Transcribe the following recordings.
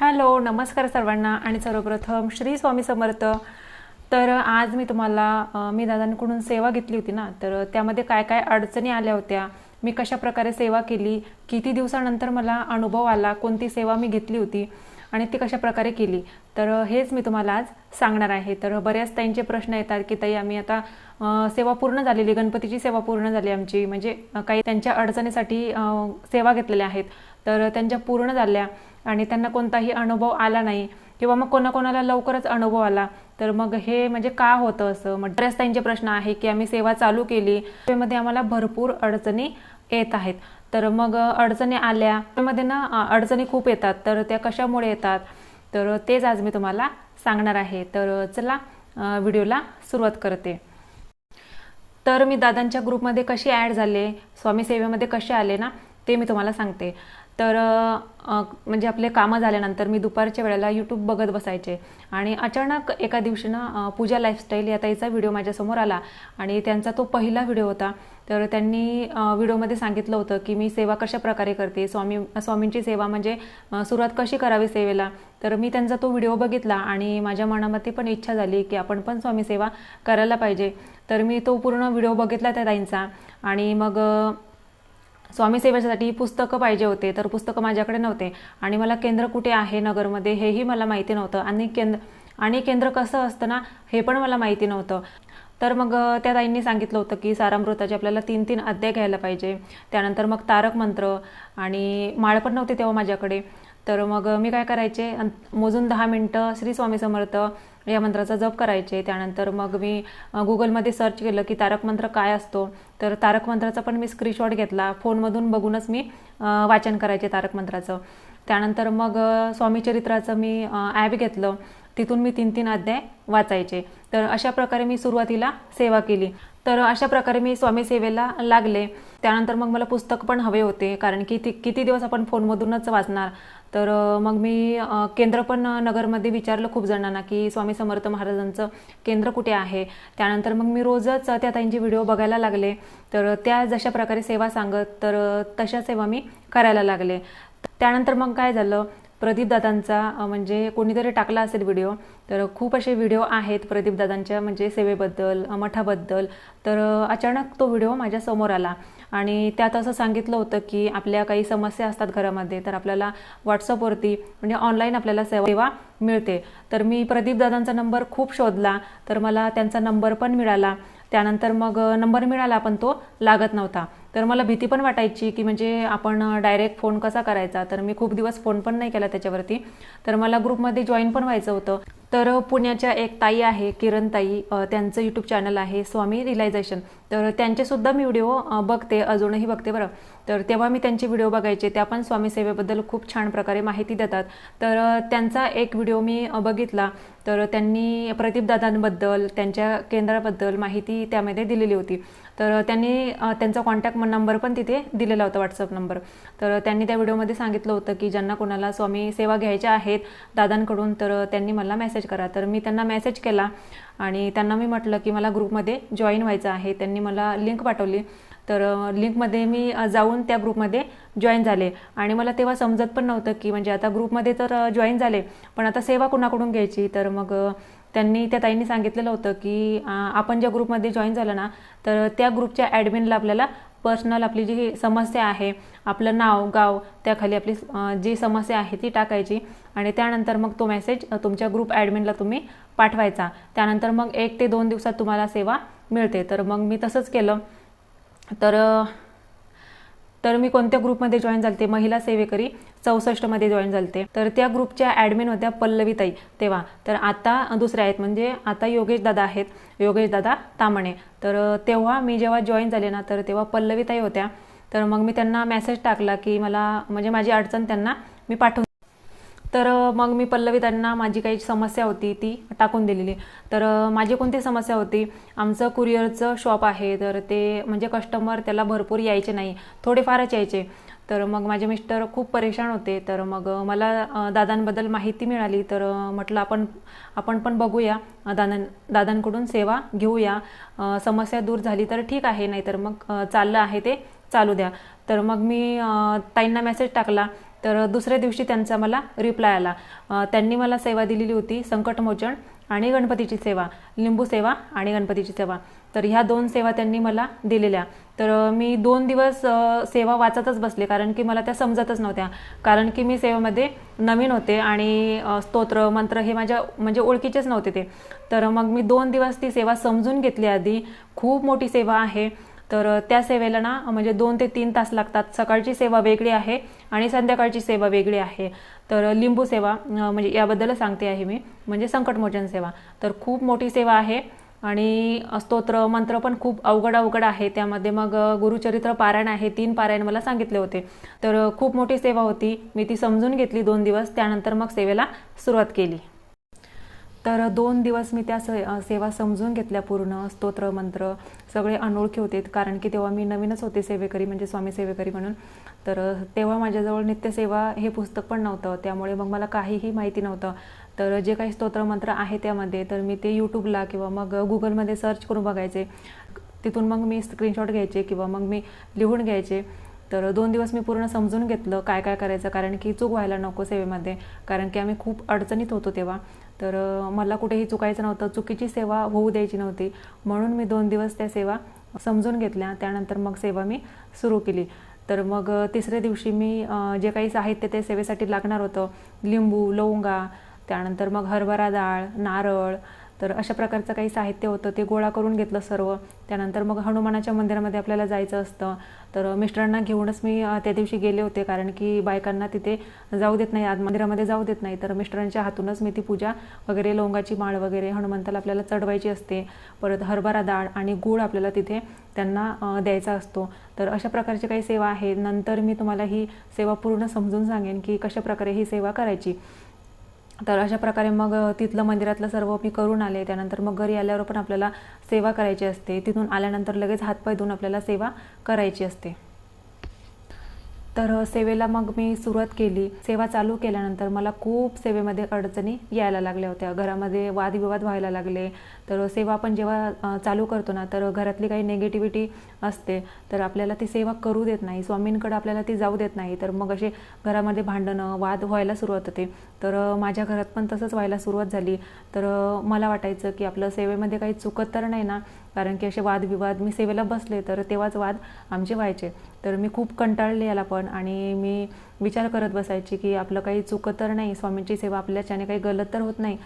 Hello नमस्कार सर्वांना आणि सर्वप्रथम श्री स्वामी समर्थ. तर आज मी तुम्हाला मी दादांकडून सेवा घेतली होती ना तर त्यामध्ये काय काय अडचणी आल्या होत्या मी कशा प्रकारे सेवा केली किती दिवसानंतर मला अनुभव आला कोणती सेवा मी घेतली होती आणि ती कशा प्रकारे केली. तर हेच मी तुम्हाला आज सांगणार आहे. तर बऱ्याच ताईंचे प्रश्न येतात की ताई आम्ही आता सेवा पूर्ण झालेली गणपतीची सेवा पूर्ण झाली आमची. म्हणजे काही त्यांच्या अडचणीसाठी सेवा घेतलेल्या आहेत. तर त्यांच्या पूर्ण झाल्या आणि त्यांना कोणताही अनुभव आला नाही. किंवा मग कोणाकोणाला लवकरच अनुभव आला. तर मग हे म्हणजे का होतं असं? मग बऱ्याच ताईंचे प्रश्न आहे की आम्ही सेवा चालू केली. त्यामध्ये आम्हाला भरपूर अडचणी येत आहेत. तर मग अडचणी आल्या. त्यामध्ये ना अडचणी खूप येतात. तर त्या कशामुळे येतात? तर तेच आज मी तुम्हाला सांगणार आहे. तर चला व्हिडिओला सुरुवात करते. तर मी दादांच्या ग्रुपमध्ये कशी ॲड झाले स्वामी सेवेमध्ये कसे आले ना ते मी तुम्हाला सांगते. तर म्हणजे आपले कामं झाल्यानंतर मी दुपारच्या वेळेला यूट्यूब बघत बसायचे. आणि अचानक एका दिवशी ना पूजा लाईफस्टाईल या ताईचा व्हिडिओ माझ्यासमोर आला. आणि त्यांचा तो पहिला व्हिडिओ होता. तर त्यांनी व्हिडिओमध्ये सांगितलं होतं की मी सेवा कशा प्रकारे करते? स्वामी स्वामींची सेवा म्हणजे सुरुवात कशी करावी सेवेला? तर मी त्यांचा तो व्हिडिओ बघितला आणि माझ्या मनामध्ये पण इच्छा झाली की आपण पण स्वामी सेवा करायला पाहिजे. तर मी तो पूर्ण व्हिडिओ बघितला त्या ताईंचा. आणि मग स्वामी सेवेसाठी पुस्तकं पाहिजे होते तर पुस्तकं माझ्याकडे नव्हते. आणि मला केंद्र कुठे आहे नगरमध्ये हेही मला माहिती नव्हतं. आणि केंद्र आणि केंद्र कसं असतं ना हे पण मला माहिती नव्हतं. तर मग त्या ताईंनी सांगितलं होतं की सारामृताचे आपल्याला तीन तीन अध्याय घ्यायला पाहिजे. त्यानंतर मग तारक मंत्र आणि माळ पण नव्हते तेव्हा माझ्याकडे. तर मग मी काय करायचे? मोजून दहा मिनटं श्री स्वामी समर्थ या मंत्राचा जप करायचे. त्यानंतर मग मी गुगलमध्ये सर्च केलं की तारक मंत्र काय असतो. तर तारक मंत्राचा पण मी स्क्रीनशॉट घेतला. फोनमधून बघूनच मी वाचन करायचे तारक मंत्राचं. त्यानंतर मग स्वामी चरित्राचं मी ॲप घेतलं. तिथून मी तीन तीन अध्याय वाचायचे. तर अशा प्रकारे मी सुरुवातीला सेवा केली. तर अशा प्रकारे मी स्वामी सेवेला लागले. त्यानंतर मग मला पुस्तक पण हवे होते. कारण की ती किती दिवस आपण फोनमधूनच वाचणार? तर मग मी केंद्र पण नगरमध्ये विचारलं खूप जणांना की स्वामी समर्थ महाराजांचं केंद्र कुठे आहे? त्यानंतर मग मी रोजच त्या ताईंचे व्हिडिओ बघायला लागले. तर त्या जशा प्रकारे सेवा सांगत तर तशा सेवा मी करायला लागले. त्यानंतर मग काय झालं? प्रदीपदादांचा म्हणजे कोणीतरी टाकला असेल व्हिडिओ. तर खूप असे व्हिडिओ आहेत प्रदीपदादांच्या म्हणजे सेवेबद्दल मठाबद्दल. तर अचानक तो व्हिडिओ माझ्यासमोर आला. आणि त्यात असं सांगितलं होतं की आपल्या काही समस्या असतात घरामध्ये तर आपल्याला व्हॉट्सअपवरती म्हणजे ऑनलाईन आपल्याला सेवा मिळते. तर मी प्रदीपदादांचा नंबर खूप शोधला तर मला त्यांचा नंबर पण मिळाला. त्यानंतर मग नंबर मिळाला पण तो लागत नव्हता. तर मला भीती पण वाटायची की म्हणजे आपण डायरेक्ट फोन कसा करायचा? तर मी खूप दिवस फोन पण नाही केला त्याच्यावरती. तर मला ग्रुपमध्ये जॉईन पण व्हायचं होतं. तर पुण्याच्या एक ताई आहे किरण ताई त्यांचं यूट्यूब चॅनल आहे स्वामी रिलायझेशन तर त्यांचेसुद्धा मी व्हिडिओ बघते अजूनही बघते बरं. तर तेव्हा मी त्यांचे व्हिडिओ बघायचे. त्या पण स्वामी सेवेबद्दल खूप छान प्रकारे माहिती देतात. तर त्यांचा एक व्हिडिओ मी बघितला. तर त्यांनी प्रदीपदादांबद्दल त्यांच्या केंद्राबद्दल माहिती त्यामध्ये दिलेली होती. तर त्यांनी त्यांचा कॉन्टॅक्ट नंबर पण तिथे दिलेला होता व्हॉट्सअप नंबर तर त्यांनी त्या व्हिडिओमध्ये सांगितलं होतं की ज्यांना कोणाला स्वामी सेवा घ्यायच्या आहेत दादांकडून तर त्यांनी मला मेसेज करा. तर मी त्यांना मेसेज केला आणि त्यांना मी म्हटलं की मला ग्रुपमध्ये जॉईन व्हायचं आहे. त्यांनी मला लिंक पाठवली. तर लिंकमध्ये मी जाऊन त्या ग्रुपमध्ये जॉईन झाले. आणि मला तेव्हा समजत पण नव्हतं की म्हणजे आता ग्रुपमध्ये तर जॉईन झाले पण आता सेवा कुणाकडून घ्यायची? तर मग त्यांनी त्या ताईंनी सांगितलेलं होतं की आपण ज्या ग्रुपमध्ये जॉईन झालं ना तर त्या ग्रुपच्या ॲडमिनला आपल्याला पर्सनल आपली जी समस्या आहे आपलं नाव गाव त्याखाली आपली जी समस्या आहे ती टाकायची आणि त्यानंतर मग तो मेसेज तुमच्या ग्रुप ॲडमिनला तुम्ही पाठवायचा. त्यानंतर मग एक ते दोन दिवसात तुम्हाला सेवा मिळते. तर मग मी तसंच केलं. तर तर मी कोणत्या ग्रुपमध्ये जॉईन झालते? महिला सेवेकरी चौसष्टमध्ये जॉईन झालते. तर त्या ग्रुपच्या ॲडमिन होत्या पल्लवीताई तेव्हा. तर आता दुसऱ्या आहेत. म्हणजे आता योगेश दादा आहेत. योगेश दादा तामणे. तर तेव्हा मी जेव्हा जॉईन झाले ना तर तेव्हा पल्लवीताई होत्या. तर मग मी त्यांना मेसेज टाकला की मला म्हणजे माझी अडचण त्यांना मी पाठवून तर मग मी पल्लवी त्यांना माझी काही समस्या होती ती टाकून दिलेली. तर माझी कोणती समस्या होती? आमचं कुरिअरचं शॉप आहे तर ते म्हणजे कस्टमर त्याला भरपूर यायचे नाही थोडेफारच यायचे. तर मग माझे मिस्टर खूप परेशान होते. तर मग मला दादांबद्दल माहिती मिळाली. तर म्हटलं आपण आपण पण बघूया. अ, दादां दादांकडून सेवा घेऊया. समस्या दूर झाली तर ठीक आहे नाहीतर मग चाललं आहे ते चालू द्या. तर मग मी ताईंना मेसेज टाकला. तर दुसऱ्या दिवशी त्यांचा मला रिप्लाय आला. त्यांनी मला सेवा दिलेली होती संकटमोचन आणि गणपतीची सेवा लिंबू सेवा आणि गणपतीची सेवा. तर ह्या दोन सेवा त्यांनी मला दिलेल्या. तर मी दोन दिवस सेवा वाचतच बसले कारण की मला त्या समजतच नव्हत्या. कारण की मी सेवेमध्ये नवीन होते आणि स्तोत्र मंत्र हे माझ्या म्हणजे ओळखीचेच नव्हते ते. तर मग मी दोन दिवस ती सेवा समजून घेतली आधी. खूप मोठी सेवा आहे. तर त्या सेवेला ना म्हणजे दोन ते तीन तास लागतात. सकाळची सेवा वेगळी आहे आणि संध्याकाळची सेवा वेगळी आहे. तर लिंबू सेवा म्हणजे याबद्दल सांगते आहे मी. म्हणजे संकटमोचन सेवा. तर खूप मोठी सेवा आहे आणि स्तोत्र मंत्र पण खूप अवघड अवघड आहे. त्यामध्ये मग गुरुचरित्र पारायण आहे. तीन पारायण मला सांगितले होते. तर खूप मोठी सेवा होती. मी ती समजून घेतली दोन दिवस. त्यानंतर मग सेवेला सुरुवात केली. तर दोन दिवस मी त्या से सेवा समजून घेतल्या पूर्ण स्तोत्र मंत्र सगळे अनोळखी होते. कारण की तेव्हा मी नवीनच होते सेवेकरी म्हणजे स्वामी सेवेकरी म्हणून. तर तेव्हा माझ्याजवळ नित्यसेवा हे पुस्तक पण नव्हतं. त्यामुळे मग मला काहीही माहिती नव्हतं. तर जे काही स्तोत्रमंत्र आहे त्यामध्ये तर मी ते यूट्यूबला किंवा मग गुगलमध्ये सर्च करून बघायचे. तिथून मग मी स्क्रीनशॉट घ्यायचे किंवा मग मी लिहून घ्यायचे. तर दोन दिवस मी पूर्ण समजून घेतलं काय काय करायचं. कारण की चूक व्हायला नको सेवेमध्ये. कारण की आम्ही खूप अडचणीत होतो तेव्हा. तर मला कुठेही चुकायचं नव्हतं चुकीची सेवा होऊ द्यायची नव्हती. म्हणून मी दोन दिवस त्या सेवा समजून घेतल्या. त्यानंतर मग सेवा मी सुरू केली. तर मग तिसऱ्या दिवशी मी जे काही साहित्य ते सेवेसाठी लागणार होतं लिंबू लवंगा त्यानंतर मग हरभरा डाळ नारळ तर अशा प्रकारचं काही साहित्य होतं ते गोळा करून घेतलं सर्व. त्यानंतर मग हनुमानाच्या मंदिरामध्ये आपल्याला जायचं असतं. तर मिस्टरांना घेऊनच मी त्या दिवशी गेले होते कारण की बायकांना तिथे जाऊ देत नाही आज मंदिरामध्ये जाऊ देत नाही. तर मिस्टरांच्या हातूनच मी ती पूजा वगैरे लोंगाची माळ वगैरे हनुमंताला आपल्याला चढवायची असते. परत हरभरा डाळ आणि गूळ आपल्याला तिथे त्यांना द्यायचा असतो. तर अशा प्रकारची काही सेवा आहे. नंतर मी तुम्हाला ही सेवा पूर्ण समजून सांगेन की कशा प्रकारे ही सेवा करायची. तर अशा प्रकारे मग तिथलं मंदिरातलं सर्व मी करून आले. त्यानंतर मग घरी आल्यावर पण आपल्याला सेवा करायची असते. तिथून आल्यानंतर लगेच हातपाय धुवून आपल्याला सेवा करायची असते. तर सेवेला मग मी सुरुवात केली. सेवा चालू केल्यानंतर मला खूप सेवेमध्ये अडचणी यायला लागल्या होत्या. घरामध्ये वादविवाद व्हायला लागले. तर सेवा आपण जेव्हा चालू करतो ना तर घरातली काही नेगेटिव्हिटी असते. तर आपल्याला ती सेवा करू देत नाही. स्वामींकडे आपल्याला ती जाऊ देत नाही. तर मग असे घरामध्ये भांडणं वाद व्हायला सुरुवात होते. तर माझ्या घरात पण तसंच व्हायला सुरुवात झाली. तर मला वाटायचं की आपलं सेवेमध्ये काही चुकत तर नाही ना कारण की असे वादविवाद मी सेवेला बसले तर तेव्हाच वाद आमचे व्हायचे. तर मी खूप कंटाळले याला पण आणि मी विचार करत बसायची की आपलं काही चुकत तर नाही स्वामींची सेवा आपल्याच्याने काही गलत तर होत नाही.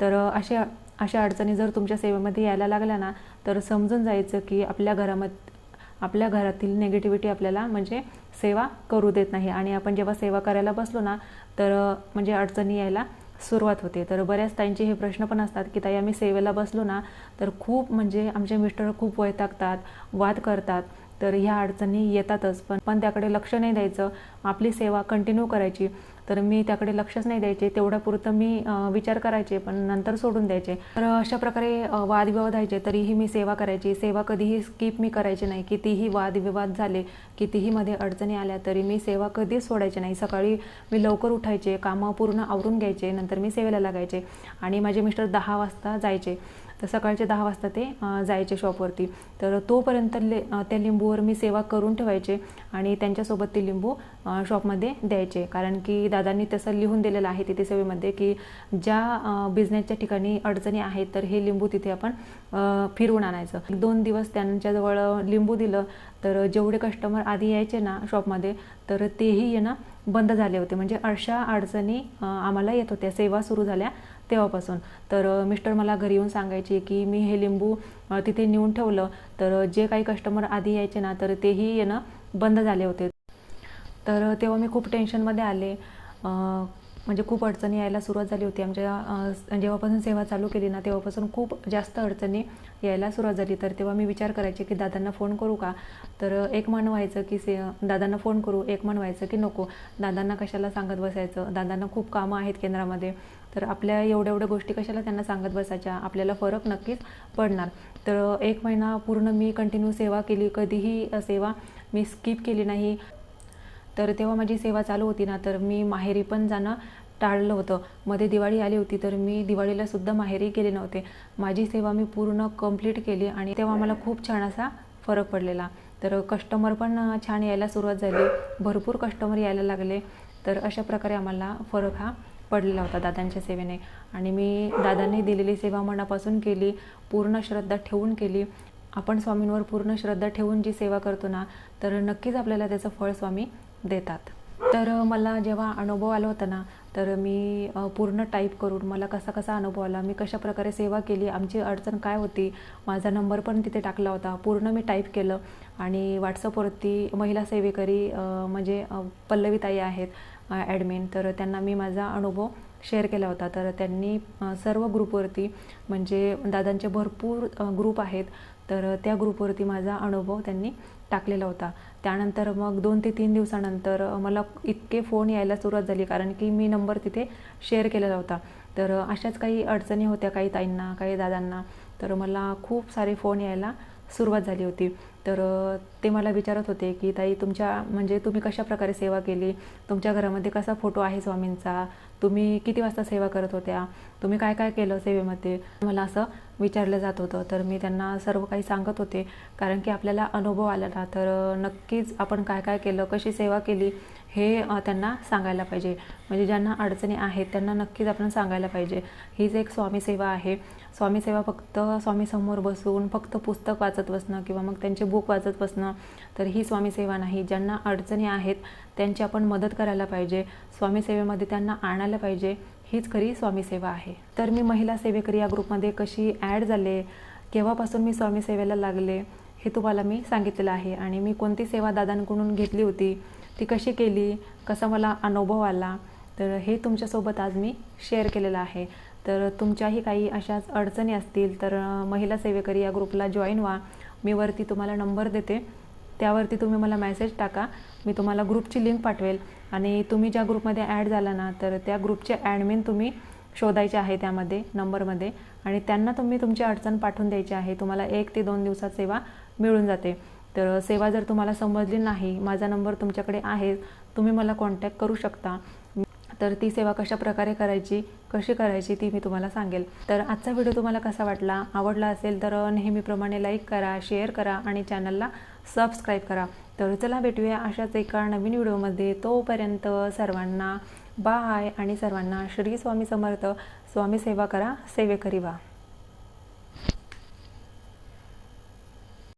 तर अशा अशा अडचणी जर तुमच्या सेवेमध्ये यायला लागल्या ना तर समजून जायचं की आपल्या घरामध्ये आपल्या घरातील नेगेटिव्हिटी आपल्याला म्हणजे सेवा करू देत नाही. आणि आपण जेव्हा सेवा करायला बसलो ना तर म्हणजे अडचणी यायला सुरुवात होते. तर बऱ्याच ताईंचे हे प्रश्न पण असतात की ताई आम्ही सेवेला बसलो ना तर खूप म्हणजे आमचे मिस्टर खूप वैतागतात वाद करतात. तर ह्या अडचणी येतातच पण पण त्याकडे लक्ष नाही द्यायचं. आपली सेवा कंटिन्यू करायची. तर मी त्याकडे लक्षच नाही द्यायचे. तेवढ्यापुरतं मी विचार करायचे पण नंतर सोडून द्यायचे. तर अशा प्रकारे वादविवाद व्हायचे तरीही मी सेवा करायची. सेवा कधीही स्किप मी करायची नाही. कितीही वादविवाद झाले कितीही मध्ये अडचणी आल्या तरी मी सेवा कधीच सोडायची नाही. सकाळी मी लवकर उठायचे कामं पूर्ण आवरून घ्यायचे नंतर मी सेवेला लागायचे आणि माझे मिस्टर दहा वाजता जायचे. तर सकाळचे दहा वाजता ते जायचे शॉपवरती तर तोपर्यंत ले त्या लिंबूवर मी सेवा करून ठेवायचे आणि त्यांच्यासोबत ते लिंबू शॉपमध्ये द्यायचे. कारण की दादांनी तसं लिहून दिलेलं आहे तिथे सेवेमध्ये की ज्या बिझनेसच्या ठिकाणी अडचणी आहेत तर हे लिंबू तिथे आपण फिरवून आणायचं. एक दोन दिवस त्यांच्याजवळ लिंबू दिलं तर जेवढे कस्टमर आधी यायचे ना शॉपमध्ये तर तेही येणं बंद झाले होते. म्हणजे अशा अडचणी आम्हाला येत होत्या. सेवा सुरू झाल्या तेव्हापासून. तर मिस्टर मला घरी येऊन सांगायचे की मी हे लिंबू तिथे नेऊन ठेवलं. तर जे काही कस्टमर आधी यायचे ना तर तेही येणं बंद झाले होते. तर तेव्हा मी खूप टेन्शनमध्ये आले. म्हणजे खूप अडचणी यायला सुरुवात झाली होती. आमच्या जेव्हापासून सेवा चालू केली ना तेव्हापासून खूप जास्त अडचणी यायला सुरुवात झाली. तर तेव्हा मी विचार करायचे की दादांना फोन करू का? तर एक मन व्हायचं की से दादांना फोन करू. एक मन व्हायचं की नको. दादांना कशाला सांगत बसायचं? दादांना खूप कामं आहेत केंद्रामध्ये. तर आपल्या एवढ्या एवढ्या गोष्टी कशाला त्यांना सांगत बसायच्या? आपल्याला फरक नक्कीच पडणार. तर एक महिना पूर्ण मी कंटिन्यू सेवा केली. कधीही सेवा मी स्किप केली नाही. तर तेव्हा माझी सेवा चालू होती ना तर मी माहेरी पण जाणं टाळलं होतं. मध्ये दिवाळी आली होती तर मी दिवाळीला सुद्धा माहेरी गेले नव्हते. माझी सेवा मी पूर्ण कंप्लीट केली आणि तेव्हा मला खूप छान असा फरक पडलेला. तर कस्टमर पण छान यायला सुरुवात झाली. भरपूर कस्टमर यायला लागले. तर अशा प्रकारे आम्हाला फरक हा पडलेला होता दादांच्या सेवेने. आणि मी दादांनी दिलेली सेवा मनापासून केली पूर्ण श्रद्धा ठेवून केली. आपण स्वामींवर पूर्ण श्रद्धा ठेवून जी सेवा करतो ना तर नक्कीच आपल्याला त्याचं फळ स्वामी देतात. तर मला जेव्हा अनुभव आला होता ना तर मी पूर्ण टाईप करून मला कसा कसा अनुभव आला मी कशा प्रकारे सेवा केली आमची अडचण काय होती माझा नंबर पण तिथे टाकला होता. पूर्ण मी टाईप केलं आणि व्हॉट्सअपवरती महिला सेवेकरी म्हणजे पल्लवीताई आहेत ॲडमिन तर त्यांना मी माझा अनुभव शेअर केला होता. तर त्यांनी सर्व ग्रुपवरती म्हणजे दादांचे भरपूर ग्रुप आहेत तर त्या ग्रुपवरती माझा अनुभव त्यांनी टाकलेला होता. त्यानंतर मग दोन ते तीन दिवसानंतर मला इतके फोन यायला सुरुवात झाली कारण की मी नंबर तिथे शेअर केलेला होता. तर अशाच काही अडचणी होत्या काही ताईंना काही दादांना. तर मला खूप सारे फोन यायला सुरुवात झाली होती. तर ते मला विचारत होते की ताई तुमच्या म्हणजे तुम्ही कशा प्रकारे सेवा केली? तुमच्या घरामध्ये कसा फोटो आहे स्वामींचा? तुम्ही किती वाजता सेवा करत होत्या? तुम्ही काय काय केलं सेवेमध्ये? मला असं विचारलं जात होतं. तर मी त्यांना सर्व काही सांगत होते. कारण की आपल्याला अनुभव आला ना तर नक्कीच आपण काय काय केलं? कशी सेवा केली? हे त्यांना सांगायला पाहिजे. म्हणजे ज्यांना अडचणी आहेत त्यांना नक्कीच आपण सांगायला पाहिजे. हीच एक स्वामीसेवा आहे. स्वामीसेवा फक्त स्वामीसमोर बसून फक्त पुस्तक वाचत बसणं किंवा मग त्यांचे बुक वाचत बसणं तर ही स्वामी सेवा नाही. ज्यांना अडचणी आहेत त्यांची आपण मदत करायला पाहिजे. स्वामीसेवेमध्ये त्यांना आणायला पाहिजे. हीच खरी स्वामीसेवा आहे. तर मी महिला सेवेकरी या ग्रुपमध्ये कशी ॲड झाले केव्हापासून मी स्वामीसेवेला लागले हे तुम्हाला मी सांगितलेलं आहे. आणि मी कोणती सेवा दादांकडून घेतली होती ती कशी केली? कसा मला अनुभव आला? तर हे तुमच्यासोबत आज मी शेअर केलेलं आहे. तर तुमच्याही काही अशाच अडचणी असतील तर महिला सेवेकरी या ग्रुपला जॉईन व्हा. मी वरती तुम्हाला नंबर देते. त्यावरती तुम्ही मला मेसेज टाका. मी तुम्हाला ग्रुपची लिंक पाठवेल. आणि तुम्ही ज्या ग्रुपमध्ये ॲड झाला ना तर त्या ग्रुपचे ॲडमिन तुम्ही शोधायचे आहे त्यामध्ये नंबरमध्ये आणि त्यांना तुम्ही तुमची अडचण पाठवून द्यायची आहे. तुम्हाला एक ते दोन दिवसात सेवा मिळून जाते. तर सेवा जर तुम्हाला समजली नाही माझा नंबर तुमच्याकडे आहे तुम्ही मला कॉन्टॅक्ट करू शकता. तर ती सेवा कशा प्रकारे करायची कशी करायची ती मी तुम्हाला सांगेल. तर आजचा व्हिडिओ तुम्हाला कसा वाटला आवडला असेल तर नेहमीप्रमाणे लाईक करा शेअर करा आणि चॅनलला सबस्क्राईब करा. तर चला भेटूया अशाच एका नवीन व्हिडिओमध्ये तोपर्यंत सर्वांना बाय आणि सर्वांना श्री स्वामी समर्थ. स्वामी सेवा करा सेवेकरी वा